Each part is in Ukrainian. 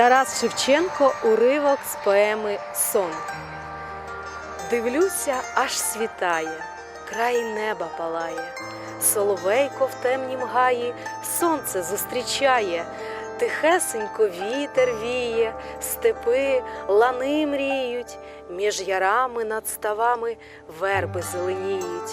Тарас Шевченко уривок з поеми Сон. Дивлюся, аж світає, край неба палає, соловейко в темнім гаї сонце зустрічає, тихесенько вітер віє, степи, лани мріють, між ярами над ставами верби зеленіють,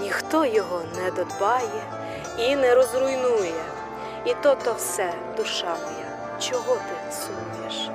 ніхто його не додбає і не розруйнує. І то то все, душа моя, чого ти сумуєш?